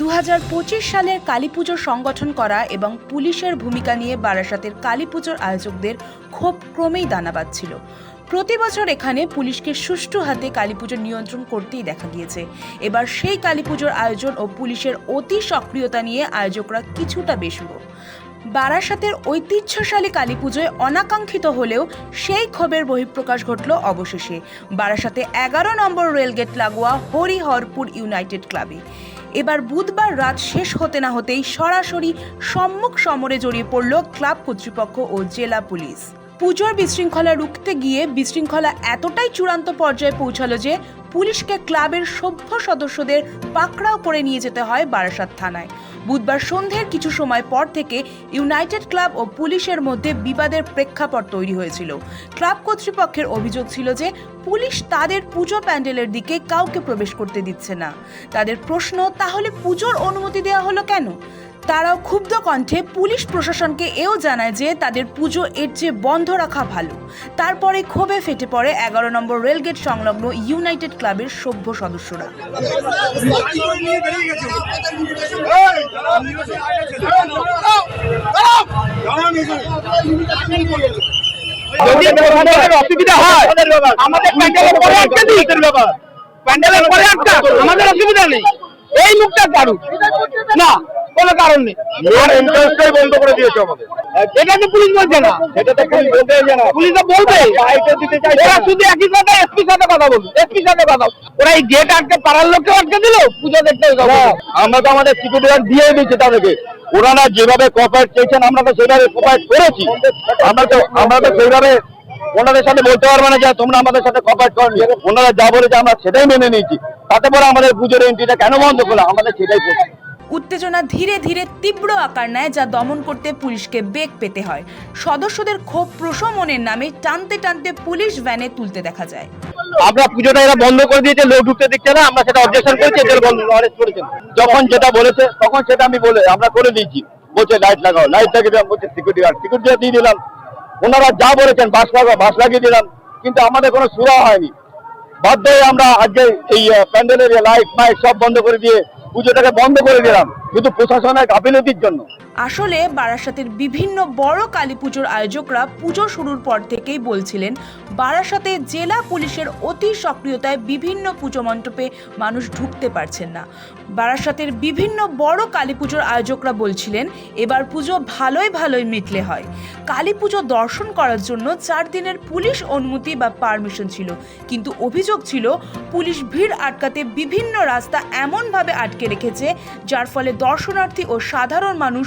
দু হাজার পঁচিশ সালের কালী পুজো সংগঠন করা এবং পুলিশের ভূমিকা নিয়ে বারাসাতের কালী পুজোর আয়োজকদের ক্ষোভ ক্রমেই দানা বাঁধছিল। প্রতি বছর এখানে পুলিশকে সুষ্ঠু হাতে কালী পুজো নিয়ন্ত্রণ করতেই দেখা গিয়েছে। এবার সেই কালী পুজোর আয়োজন ও পুলিশের অতি সক্রিয়তা নিয়ে আয়োজকরা কিছুটা বেসুরো। বারাসাতের ঐতিহ্যশালী কালী পুজোয় অনাকাঙ্ক্ষিত হলেও সেই ক্ষোভের বহিঃপ্রকাশ ঘটল অবশেষে। বারাসাতে এগারো নম্বর রেলগেট লাগোয়া হরিহরপুর ইউনাইটেড ক্লাবে। এবার বুধবার রাত শেষ হতে না হতেই সরাসরি সম্মুখ সমরে জড়িয়ে পড়ল ক্লাব কর্তৃপক্ষ ও জেলা পুলিশ। পুজোর বিশৃঙ্খলা রুখতে গিয়ে বিশৃঙ্খলা এতটাই চূড়ান্ত পর্যায়ে পৌঁছালো যে পুলিশকে ক্লাবের সভ্য সদস্যদের পাকড়াও করে নিয়ে যেতে হয় বারাসাত থানায়। বুধবার সন্ধ্যের কিছু সময় পর থেকে ইউনাইটেড ক্লাব ও পুলিশের মধ্যে বিবাদের প্রেক্ষাপট তৈরি হয়েছিল। ক্লাব কর্তৃপক্ষের অভিযোগ ছিল যে পুলিশ তাদের পুজো প্যান্ডেলের দিকে কাউকে প্রবেশ করতে দিচ্ছে না। তাদের প্রশ্ন, তাহলে পুজোর অনুমতি দেওয়া হলো কেন? তারাও ক্ষুব্ধ কণ্ঠে পুলিশ প্রশাসনকে এও জানায় যে তাদের পুজো এর চেয়ে বন্ধ রাখা ভালো। তারপরে ক্ষোভে ফেটে পড়ে এগারো নম্বর রেলগেট সংলগ্ন ইউনাইটেড ক্লাবের সভ্য সদস্যরা। আমাদের প্যান্ডেলের পরে আটকে আমাদের অসুবিধা নেই। এই মুখটা কারু না কোনো কারণ নেই। এন্ট্রান্সটাই বন্ধ করে দিয়েছে আমাদের। এটা তো পুলিশ বলছে না। এটা তো পুলিশ বলতে না। পুলিশ তো বলবে। দিতে ওরা শুধু একই কথা এসপির সাথে কথা বলুন এসপির সাথে কথা ওরা এই গেট আটকে পাড়ার লোককে আটকে দিল পুজো দেখতে আমরা তো আমাদের সিকিউরিটি গার্ড দিয়ে দিচ্ছি তাদেরকে। ওনারা যেভাবে কপারেট চেয়েছেন আমরা তো সেভাবে কপারেট করেছি। আমরা তো আমরা তো সেইভাবে ওনাদের সাথে বলতে পারব না যে তোমরা আমাদের সাথে কপারেট করনি। ওনারা যা বলেছে আমরা সেটাই মেনে নিয়েছি। তাতে পরে আমাদের পুজোর এন্ট্রিটা কেন বন্ধ করল? আমাদের সেটাই করছি উত্তেজনা ধীরে ধীরে তীব্র আকার নেয়, যা দমন করতে পুলিশকে বেগ পেতে হয়। সদস্যদের ক্ষোভ প্রশমনের নামে টানতে টানতে পুলিশ ভ্যানে তুলতে দেখা যায়। আমরা পুজোটা এরা বন্ধ করে দিয়েছে, লোক ঢুকতে দিচ্ছে না, আমরা সেটা অবজেকশন করেছি, এদের অরেস্ট করেছেন যখন যেটা বলেছে, তখন সেটা আমি বলে, আমরা করে দিয়েছি। বলছে লাইট লাগাও লাইট লাগিয়ে দিলাম, বলছে সিকিউরিটি গার্ড সিকিউরিটি দিয়ে দিলাম। ওনারা যা বলেছেন, বাস লাগাও, বাস লাগিয়ে দিলাম, কিন্তু আমাদের কোনো সুরা হয়নি। বাধ্য হয়ে আমরা আজকে এই প্যান্ডেলের লাইট মাইট সব বন্ধ করে দিয়ে পুজোটাকে বন্ধ করে দিলাম। শুধু প্রশাসনের গাফিলতির জন্য। আসলে বারাসাতের বিভিন্ন বড় কালী পুজোর আয়োজকরা পুজো শুরুর পর থেকেই বলছিলেন, বারাসাতে জেলা পুলিশের অতি সক্রিয়তায় বিভিন্ন পুজো মণ্ডপে মানুষ ঢুকতে পারছেন না। বারাসাতের বিভিন্ন বড় কালী পুজোর আয়োজকরা বলছিলেন, এবার পুজো ভালোই ভালোই মিটলে হয়। কালী পুজো দর্শন করার জন্য চার দিনের পুলিশ অনুমতি বা পারমিশন ছিল, কিন্তু অভিযোগ ছিল, পুলিশ ভিড় আটকাতে বিভিন্ন রাস্তা এমনভাবে আটকে রেখেছে, যার ফলে দর্শনার্থী ও সাধারণ মানুষ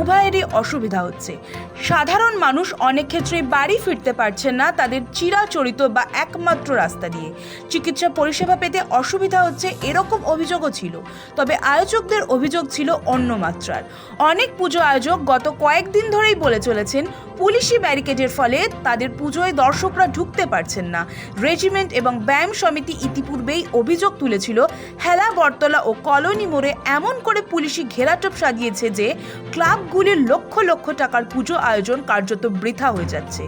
উভয়েরই অসুবিধা হচ্ছে। সাধারণ মানুষ অনেক ক্ষেত্রেই বাড়ি ফিরতে পারছেন না তাদের চিরাচরিত বা একমাত্র রাস্তা দিয়ে। চিকিৎসা পরিষেবা পেতে অসুবিধা হচ্ছে এরকম অভিযোগও ছিল, তবে আয়োজকদের অভিযোগ ছিল অন্য মাত্রার। অনেক পুজো আয়োজক গত কয়েকদিন ধরেই বলে চলেছেন, পুলিশি ব্যারিকেডের ফলে তাদের পুজোয় দর্শকরা ঢুকতে পারছেন না। রেজিমেন্ট এবং ব্যায়াম সমিতি ইতিপূর্বেই অভিযোগ তুলেছিল হেলা বটতলা ও কলোনি মোড়ে এমন করে পুলিশি ঘেরাটোপ সাজিয়েছে যে ক্লাবগুলির লক্ষ লক্ষ টাকার পুজো আয়োজন কার্যত বৃথা হয়ে যাচ্ছে।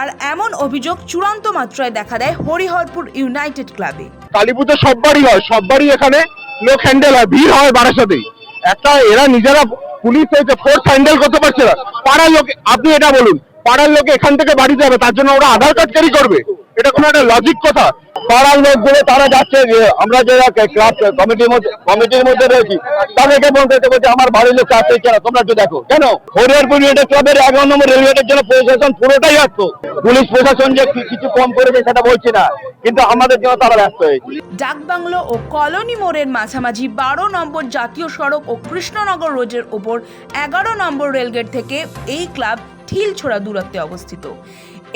আর এমন অভিযোগ চূড়ান্ত মাত্রায় দেখা দেয় হরিহরপুর ইউনাইটেড ক্লাবে। কালী পুজো সববারই হয়, সববারই এখানে লোক হ্যান্ডেল হয়, ভিড় হয় বারাসাতেই একটা এরা নিজেরা পুলিশ হয়েছে ফোর্স হ্যান্ডেল করতে পারছে না। পাড়ার লোক, আপনি এটা বলুন, পাড়ার লোকে এখান থেকে বাড়ি যাবে, তার জন্য ওরা আধার কার্ড ক্যারি করবে। এটা কোনো একটা লজিক কথা। পাড়ার লোকগুলো তারা যাচ্ছে আমরা যারা ক্লাব, কমিটির মধ্যে কমিটির মধ্যে রয়েছি, তাদেরকে বলতে বলছে, আমার বাড়ির লোক আসছে কেন তোমরা একটু দেখো। কেন? হরিয়ারপুর ইউনিটেড ক্লাবের এগারো নম্বর রেলগেটের জন্য প্রশাসন পুরোটাই ব্যস্ত। পুলিশ প্রশাসন যে কিছু কম করেছে সেটা বলছি না, কিন্তু আমাদের জন্য তারা ব্যস্ত হয়েছে। ডাকবাংলো ও কলোনি মোড়ের মাঝামাঝি বারো নম্বর জাতীয় সড়ক ও কৃষ্ণনগর রোডের ওপর এগারো নম্বর রেলগেট থেকে এই ক্লাব ঠিলছোড়া দূরত্বে অবস্থিত।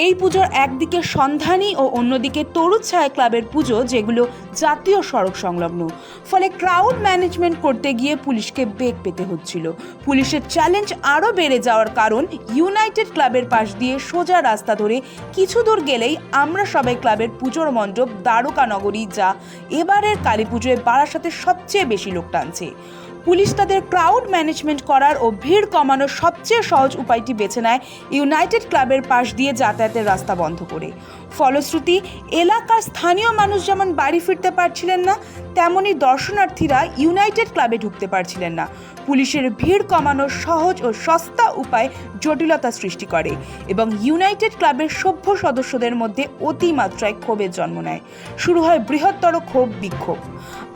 এই পুজোর একদিকে সন্ধানী ও অন্যদিকে তরুচ্ছায়া ক্লাবের পুজো, যেগুলো জাতীয় সড়ক সংলগ্ন। ফলে ক্রাউড ম্যানেজমেন্ট করতে গিয়ে পুলিশকে বেগ পেতে হচ্ছিল। পুলিশের চ্যালেঞ্জ আরও বেড়ে যাওয়ার কারণ ইউনাইটেড ক্লাবের পাশ দিয়ে সোজা রাস্তা ধরে কিছু দূর গেলেই আমরা সবাই ক্লাবের পুজোর মণ্ডপ দ্বারকা নগরী যা এবারের কালী পুজোয় বারাসাতে সবচেয়ে বেশি লোক টানছে। পুলিশ তাদের ক্রাউড ম্যানেজমেন্ট করার ও ভিড় কমানোর সবচেয়ে সহজ উপায়টি বেছে নেয় ইউনাইটেড ক্লাবের পাশ দিয়ে যাতায়াতের রাস্তা বন্ধ করে। ফলশ্রুতি, এলাকার স্থানীয় মানুষ যেমন বাড়ি ফিরতে পারছিলেন না, তেমনি দর্শনার্থীরা ইউনাইটেড ক্লাবে ঢুকতে পারছিলেন না। পুলিশের ভিড় কমানোর সহজ ও সস্তা উপায় জটিলতা সৃষ্টি করে এবং ইউনাইটেড ক্লাবের সভ্য সদস্যদের মধ্যে অতিমাত্রায় ক্ষোভের জন্ম নেয়। শুরু হয় বৃহত্তর ক্ষোভ বিক্ষোভ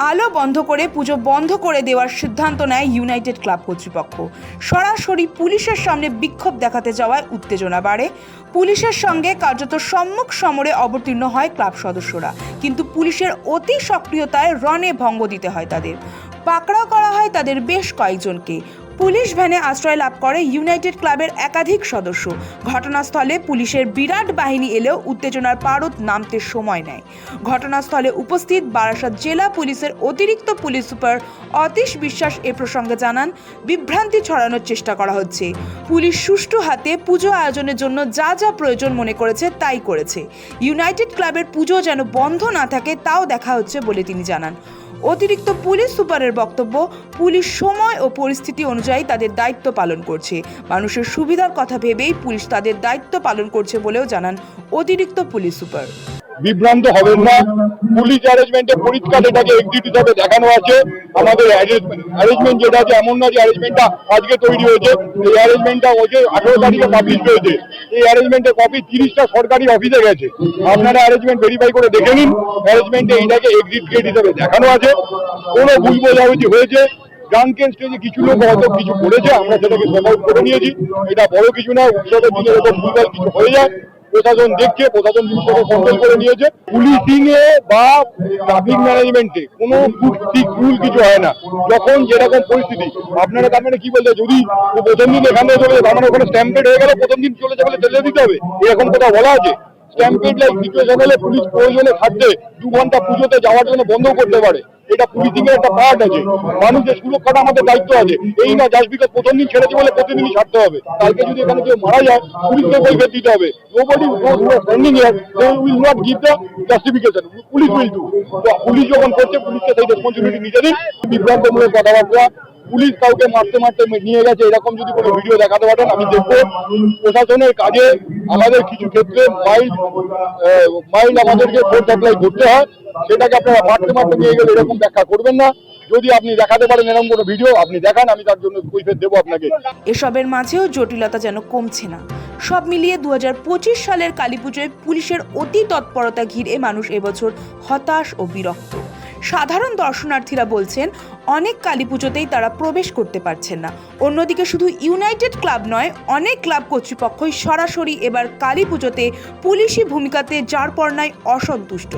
আলো বন্ধ করে পুজো বন্ধ করে দেওয়ার সিদ্ধান্ত নেয় ইউনাইটেড ক্লাব কর্তৃপক্ষ। সরাসরি পুলিশের সামনে বিক্ষোভ দেখাতে যাওয়ায় উত্তেজনা বাড়ে। পুলিশের সঙ্গে কার্যত সম্মুখ সমরে অবতীর্ণ হয় ক্লাব সদস্যরা। কিন্তু পুলিশের অতি সক্রিয়তায় রনে ভঙ্গ দিতে হয় তাদের। পাকড়াও করা হয় তাদের বেশ কয়েকজনকে। পুলিশ ভ্যানে আশ্রয় লাভ করে ইউনাইটেড ক্লাবের একাধিক সদস্য। ঘটনাস্থলে পুলিশের বিরাট বাহিনী এলেও উত্তেজনার পারদ নামতে সময় নেয়। ঘটনাস্থলে উপস্থিত বারাসাত জেলা পুলিশের অতিরিক্ত পুলিশ সুপার অতীশ বিশ্বাস এ প্রসঙ্গে জানান, বিভ্রান্তি ছড়ানোর চেষ্টা করা হচ্ছে। পুলিশ সুষ্ঠু হাতে পুজো আয়োজনের জন্য যা যা প্রয়োজন মনে করেছে তাই করেছে। ইউনাইটেড ক্লাবের পুজো যেন বন্ধ না থাকে তাও দেখা হচ্ছে বলে তিনি জানান। অতিরিক্ত পুলিশ সুপারের বক্তব্য, পুলিশ সময় ও পরিস্থিতি অনুযায়ী তাদের দায়িত্ব পালন করছে। মানুষের সুবিধার কথা ভেবেই পুলিশ তাদের দায়িত্ব পালন করছে বলেও জানান অতিরিক্ত পুলিশ সুপার। বিভ্রান্ত হবেন না। পুলিশ অ্যারেঞ্জমেন্টে পরিষ্কার এটাকে এক্সিট হিসাবে দেখানো আছে। আমাদের অ্যারেঞ্জমেন্ট যেটা আছে, এমন না যে অ্যারেঞ্জমেন্টটা আজকে তৈরি হয়েছে। এই অ্যারেঞ্জমেন্টটা হচ্ছে আঠেরো তারিখে পাবলিশ হয়েছে। এই অ্যারেঞ্জমেন্টের কপি তিরিশটা সরকারি অফিসে গেছে। আপনারা অ্যারেঞ্জমেন্ট ভেরিফাই করে দেখে নিন। অ্যারেঞ্জমেন্টে এইটাকে এক্সিট গেট হিসাবে দেখানো আছে। কোনো ভুল বোঝাবুঝি হয়েছে ড্রাঙ্কেন স্টেজে কিছু লোক হয়তো কিছু করেছে আমরা সেটাকে সব করে নিয়েছি। এটা বড় কিছু না, উৎসবের দিনে এরকম ভুলভাল কিছু হয়ে যায়। প্রশাসন দেখছে, প্রশাসন জিনিসটাকে কন্ট্রোল করে নিয়েছে পুলিশিং এ বা ট্রাফিক ম্যানেজমেন্টে কোনো রুল কিছু হয় না। যখন যেরকম পরিস্থিতি, আপনারা তার মানে কি বলতে, যদি প্রথম দিন এখান চলে যাবে মানে ওখানে স্ট্যাম্পেড হয়ে গেল, প্রথম দিন চলে যাবে চলে দিতে হবে। এরকম কোথাও বলা আছে। স্ট্যাম্পেড লাইক সিচুয়েশন হলে পুলিশ প্রয়োজনে থাকতে দু ঘণ্টা পুজোতে যাওয়ার জন্য বন্ধ করতে পারে। এটা পলিটিক্যাল একটা পার্ট আছে। মানুষের সুরক্ষাটা আমাদের দায়িত্ব আছে। এই না জাসবিকে প্রথম দিন ছেড়েছে বলে প্রতিদিনই ছাড়তে হবে। কালকে যদি এখানে কেউ মারা যায় পুলিশকে কৈফিয়ত দিতে হবে। Nobody standing here they will not give the justification police will do police যখন করছে, পুলিশকে সেই রেসপন্সিবিলিটি নিজেদের বিভ্রান্তমূলক কথাবার্তা পুলিশ কাউকে মারতে মারতে নিয়ে গেছে, এরকম যদি কোনো ভিডিও দেখাতে পারেন, আমি দেখব। প্রশাসনের কাজে আমাদের কিছু ক্ষেত্রে মাইল্ড মাইল্ড আমাদেরকে ফোর্স অ্যাপ্লাই করতে হয়। সেটাকে আপনারা মারতে মারতে নিয়ে গেলে এরকম ব্যাখ্যা করবেন না। যদি আপনি দেখাতে পারেন এরকম কোনো ভিডিও আপনি দেখান, আমি তার জন্য কৈফিয়ত দেবো আপনাকে। এসবের মাঝেও জটিলতা যেন কমছে না। সব মিলিয়ে দু হাজার পঁচিশ সালের কালীপুজোয় পুলিশের অতি তৎপরতা ঘিরে মানুষ এবছর হতাশ ও বিরক্ত। সাধারণ দর্শনার্থীরা বলছেন অনেক কালী পুজোতেই তারা প্রবেশ করতে পারছেন না। অন্যদিকে শুধু ইউনাইটেড ক্লাব নয়, অনেক ক্লাব কর্তৃপক্ষই সরাসরি এবার কালী পুজোতে পুলিশি ভূমিকাতে যার পর্নায় অসন্তুষ্ট।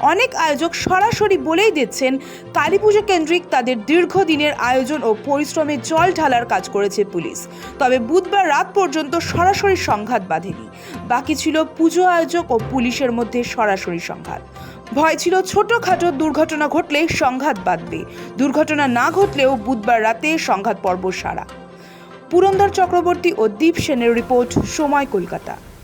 অনেক আয়োজক সরাসরি বলেই দিচ্ছেন, কালী পুজো কেন্দ্রিক তাদের দীর্ঘদিনের আয়োজন ও পরিশ্রমে জল ঢালার কাজ করেছে পুলিশ। তবে বুধবার রাত পর্যন্ত সরাসরি সংঘাত বাঁধেনি। বাকি ছিল পুজো আয়োজক ও পুলিশের মধ্যে সরাসরি সংঘাত। ভয় ছিল ছোটখাটো দুর্ঘটনা ঘটলে সংঘাত বাঁধবে। দুর্ঘটনা না ঘটলেও বুধবার রাতে সংঘাত পর্ব সারা। পুরন্দর চক্রবর্তী ও দীপ সেনের রিপোর্ট, সময় কলকাতা।